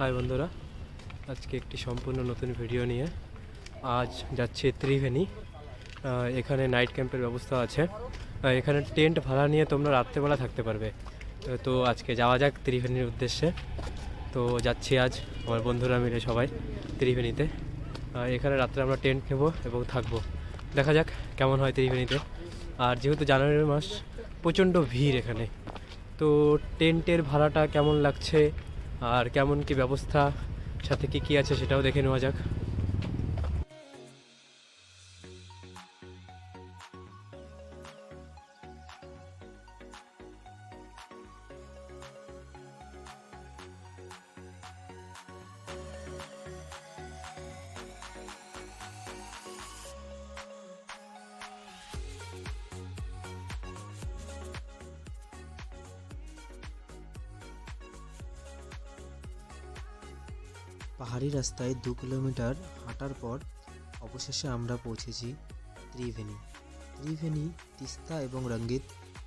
High বন্ধুরা আজকে একটি সম্পূর্ণ নতুন ভিডিও নিয়ে আজ যাচ্ছে ত্রিবেণী। আহ, এখানে নাইট ক্যাম্পের ব্যবস্থা আছে। এখানে টেন্ট ভাড়া নিয়ে তোমরা রাত্রেবেলা থাকতে পারবে। তো- আজকে যাওয়া যাক ত্রিবেণীর উদ্দেশ্যে। তো যাচ্ছি আজ আমার বন্ধুরা মিলে সবাই ত্রিবেণীতে। আহ, এখানে রাত্রে আমরা টেন্ট নেব এবং থাকব। দেখা যাক কেমন হয় ত্রিবেণীতে। আর যেহেতু জানুয়ারি মাস প্রচণ্ড ভিড় এখানে। তো টেন্টের ভাড়াটা কেমন লাগছে? আর কেমন কি ব্যবস্থা? সাথে কি কি আছে সেটাও দেখে নেওয়া যাক। পাহাড়ি রাস্তায় দু কিলোমিটার হাঁটার পর অবশেষে আমরা পৌঁছেছি ত্রিভেণী। ত্রিভেণী, তিস্তা এবং রঙ্গিত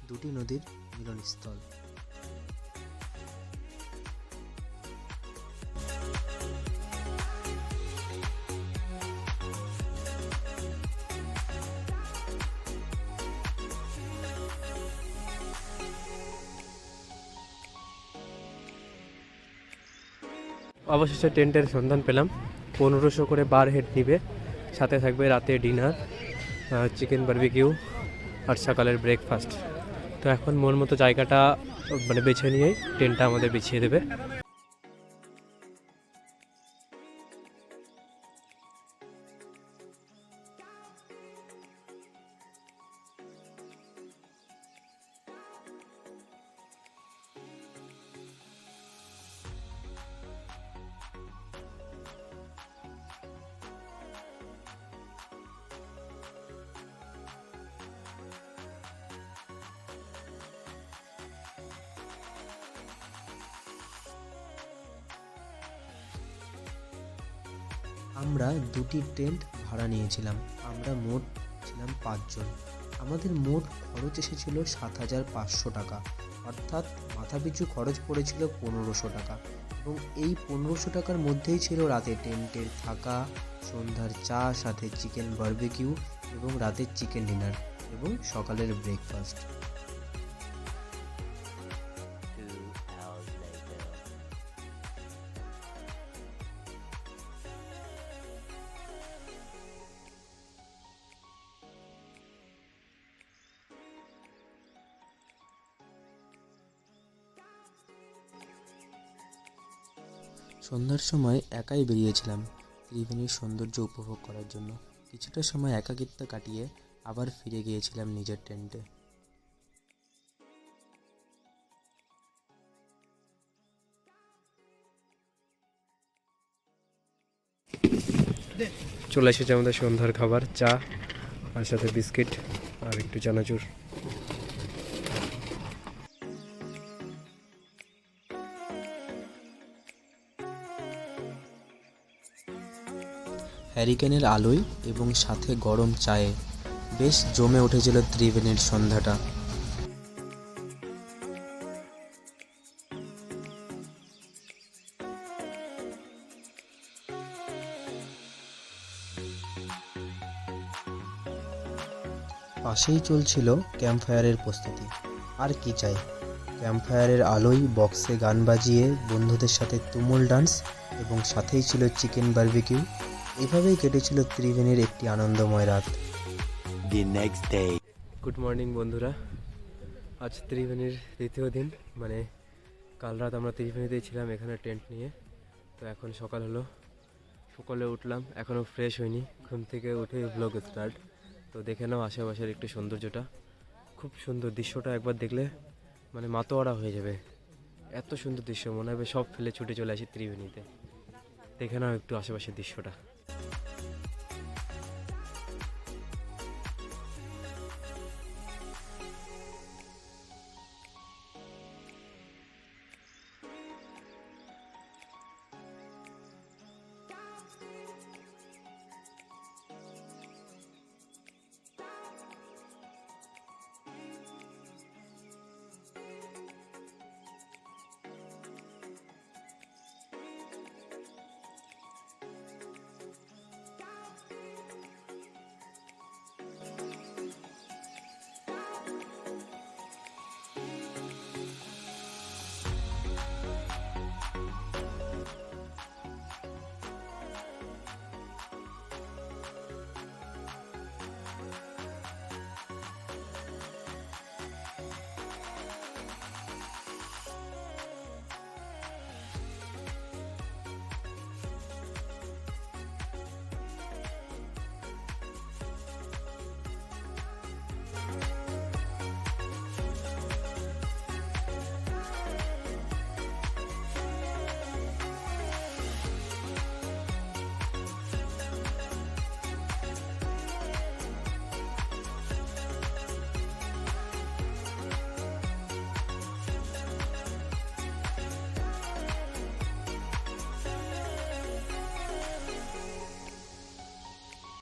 দুটি নদীর মিলনস্থল। অবশেষে টেন্টের সন্ধান পেলাম। পনেরোশো করে বার হেড নিবে। সাথে থাকবে রাতে ডিনার চিকেন বার্বিকিউ আর সকালের ব্রেকফাস্ট তো এখন মন মতো জায়গাটা মানে বেছে নিয়েই টেন্টটা আমাদের বিছিয়ে দেবে। আমরা দুটি টেন্ট ভাড়া নিয়েছিলাম। আমরা মোট ছিলাম পাঁচজন। আমাদের মোট খরচ এসেছিল সাত হাজার পাঁচশো টাকা। অর্থাৎ মাথাপিছু খরচ পড়েছিল পনেরোশো টাকা। এবং এই পনেরোশো টাকার মধ্যেই ছিল রাতে টেন্টের থাকা, সন্ধ্যার চা, সাথে চিকেন বারবিকিউ এবং রাতের চিকেন ডিনার এবং সকালের ব্রেকফাস্ট। সন্ধ্যার সময় একাই বেরিয়েছিলাম ত্রিবেণীর সৌন্দর্য উপভোগ করার জন্য। কিছুটা সময় একাকিত্ব কাটিয়ে আবার ফিরে গিয়েছিলাম নিজের টেন্টে। চলে এসেছে আমাদের সন্ধ্যার খাবার, চা, আর সাথে বিস্কিট, আর একটু চানাচুর। হ্যারিকেনের আলোয় এবং সাথে গরম চায়ে বেশ জমে উঠেছিল ত্রিবেণীর সন্ধ্যাটা। পাশেই চলছিল ক্যাম্পফায়ারের প্রস্তুতি। আর কি চাই? ক্যাম্পফায়ারের আলোয় বক্সে গান বাজিয়ে বন্ধুদের সাথে তুমুল ডান্স এবং সাথেই ছিল চিকেন বারবিকিউ। এভাবেই কেটেছিল ত্রিবেণীর একটি আনন্দময় রাত। The next day good morning বন্ধুরা। আজ ত্রিবেণীর দ্বিতীয় দিন মানে কাল রাত আমরা ত্রিবেণীতেই ছিলাম এখানে টেন্ট নিয়ে। তো এখন সকাল হলো সকালে উঠলাম এখনও ফ্রেশ হয়নি। ঘুম থেকে উঠে ব্লগ স্টার্ট তো দেখে নাও আশেপাশের একটু সৌন্দর্যটা। খুব সুন্দর দৃশ্যটা একবার দেখলে মানে মাতোয়ারা হয়ে যাবে। এত সুন্দর দৃশ্য মনে হবে সব ফেলে ছুটে চলে আসি ত্রিবেণীতে। দেখে নাও একটু আশেপাশের দৃশ্যটা।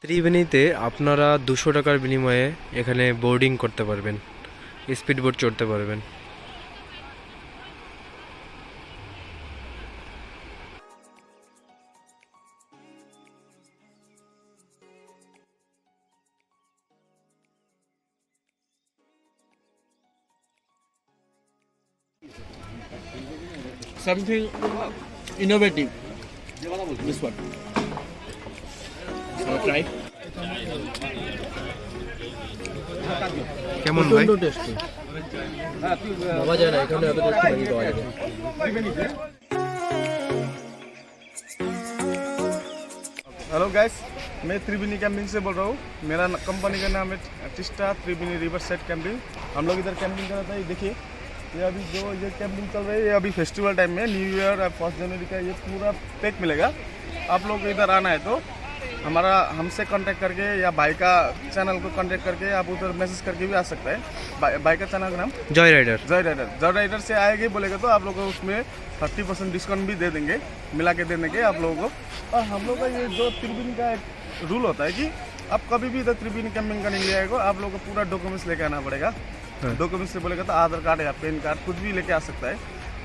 ত্রিবেণীতে আপনারা দুশো টাকার বিনিময়ে এখানে বোর্ডিং করতে পারবেন স্পিড বোট চড়তে পারবেন something innovative. This one. So try. কেমন ভাই tasty. ভাবা যায় না এখানে এত টেস্টি পাওয়া যাবে हेलो गाइस मैं त्रिवेणी कैंपिंग से बोल रहा हूँ मेरा न- कंपनी का नाम है Teesta Triveni river side camping हम लोग इधर कैंपिंग कर रहे थे ये देखिए ये अभी जो ये कैंपिंग चल रही है ये अभी फेस्टिवल टाइम में न्यू ईयर और फर्स्ट जनवरी का ये पूरा पैक मिलेगा आप लोग को इधर आना है तो हमारा हमसे कांटेक्ट करके या बाइक का चैनल को कांटेक्ट करके आप उधर मैसेज करके भी आ सकता है। बाइक का चैनल का नाम? Joy Rider Joy Rider Joy Rider से आएगी बोलेगा तो आप लोग को उसमें थर्टी परसेंट डिस्काउंट भी दे देंगे मिला के दे देंगे आप लोगों को। और हम लोग का ये जो त्रिवेणी का एक रूल होता है कि आप कभी भी इधर त्रिवेणी कैंपिंग करने के आएगा आप लोग को पूरा डॉक्यूमेंट्स लेके आना पड़ेगा। हाँ। डॉक्यूमेंट्स से बोलेगा तो आधार कार्ड या पैन कार्ड कुछ भी लेके आ सकता है।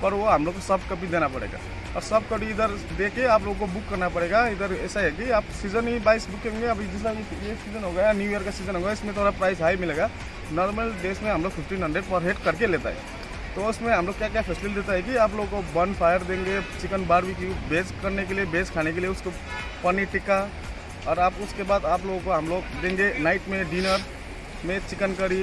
पर वो हम लोग को सब कॉपी देना पड़ेगा। और सब कॉपी इधर दे के आप लोग को बुक करना पड़ेगा। इधर ऐसा है कि आप सीज़न ही बाईस बुक करेंगे। अभी जैसा ये सीज़न हो गया न्यू ईयर का सीज़न होगा इसमें थोड़ा प्राइस हाई मिलेगा। नॉर्मल डेज़ में हम लोग फिफ्टीन हंड्रेड पर हेड करके लेता है। तो उसमें हम लोग क्या क्या फैसिलिटी देता है कि आप लोग को बन फायर देंगे चिकन बारबेक्यू वेज करने के लिए वेज खाने के लिए, उसको पनीर टिक्का, और आप उसके बाद आप लोगों को हम लोग देंगे नाइट में डिनर में चिकन करी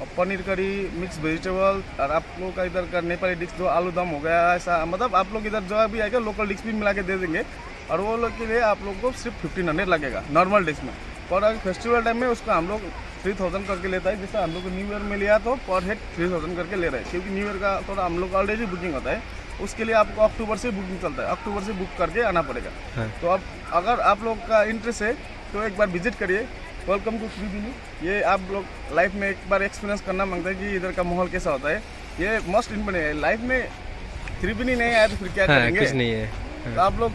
पनीर करी मिक्स वेजिटेबल और आप लोगों का इधर का नेपाली डिश जो आलू दम हो गया ऐसा मतलब आप लोग इधर जो भी आएगा लोकल डिश भी मिला के दे देंगे। और वो लोग के लिए आप लोग को सिर्फ़ फिफ्टीन हंड्रेड लगेगा नॉर्मल डिश में। और अगर फेस्टिवल टाइम में उसको हम लोग थ्री थाउज़ेंड करके लेता है जैसे हम लोग को न्यू ईयर में लिया तो पर हेड थ्री थाउज़ेंड करके ले रहे हैं। क्योंकि न्यू ईयर का थोड़ा हम लोग ऑलरेडी बुकिंग होता है। उसके लिए आपको अक्टूबर से बुकिंग चलता है। अक्टूबर से बुक करके आना पड़ेगा। हाँ। तो अब अगर आप लोग का इंटरेस्ट है तो एक बार विज़िट करिए। वेलकम टू त्रिवेणी ये आप लोग लाइफ में एक बार एक्सपीरियंस करना माँगता है कि इधर का माहौल कैसा होता है। ये मस्ट इम्पोर्टेंट है। लाइफ में थ्री त्रिवेणी नहीं आया तो फिर क्या হ্যাঁ करेंगे? कुछ नहीं है। हाँ। तो आप लोग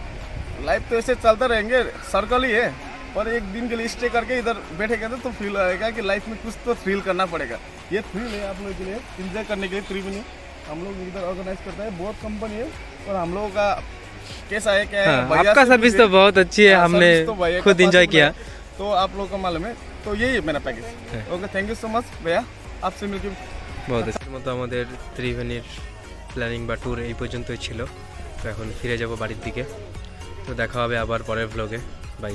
लाइफ तो ऐसे चलता रहेंगे सर्कल ही है। और एक दिन के लिए स्टे करके इधर बैठेगा तो फील आएगा कि लाइफ में कुछ तो फील करना पड़ेगा। ये थ्रिल है आप लोगों के लिए। इंजॉय करने के लिए त्रिवेणी हम लोग इधर ऑर्गेनाइज करता है। बहुत कंपनी है और हम लोगों का कैसा है क्या है? हाँ, भैया आपका सर्विस तो बहुत अच्छी है। हाँ, हमने तो खुद इंजॉय किया। है। तो आप लोगों को मालूम है तो यही है मेरा package okay thank you so much भैया आपसे मिलकर বহুত আচ্ছা মতো আমাদের ত্রিবেণীর প্ল্যানিং বা ট্যুর এই পর্যন্তই ছিল তো এখন ফিরে যাব বাড়ির দিকে তো দেখা হবে আবার পরের ব্লগে বাই